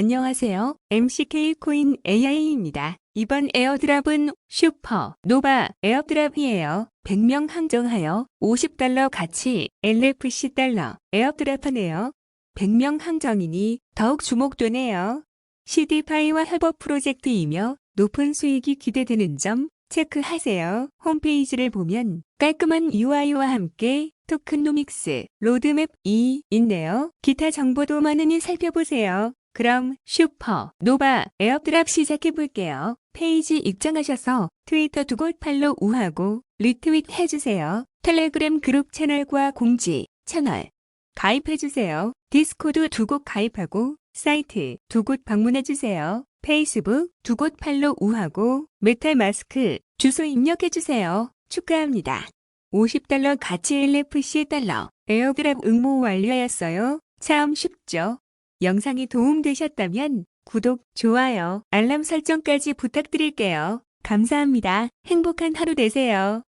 안녕하세요. MCK 코인 AI입니다. 이번 에어드랍은 슈퍼 노바 에어드랍이에요. 100명 항정하여 50달러 가치 LFC 달러 에어드랍하네요. 100명 항정이니 더욱 주목되네요. CD파이와 협업 프로젝트이며 높은 수익이 기대되는 점 체크하세요. 홈페이지를 보면 깔끔한 UI와 함께 토큰노믹스, 로드맵이 있네요. 기타 정보도 많으니 살펴보세요. 그럼 슈퍼, 노바, 에어드랍 시작해 볼게요. 페이지 입장하셔서 트위터 두 곳 팔로우 우하고 리트윗 해주세요. 텔레그램 그룹 채널과 공지, 채널 가입해주세요. 디스코드 두 곳 가입하고 사이트 두 곳 방문해주세요. 페이스북 두 곳 팔로우 우하고 메탈 마스크 주소 입력해주세요. 축하합니다. 50달러 가치 LFC 달러 에어드랍 응모 완료하였어요. 참 쉽죠? 영상이 도움되셨다면 구독, 좋아요, 알람 설정까지 부탁드릴게요. 감사합니다. 행복한 하루 되세요.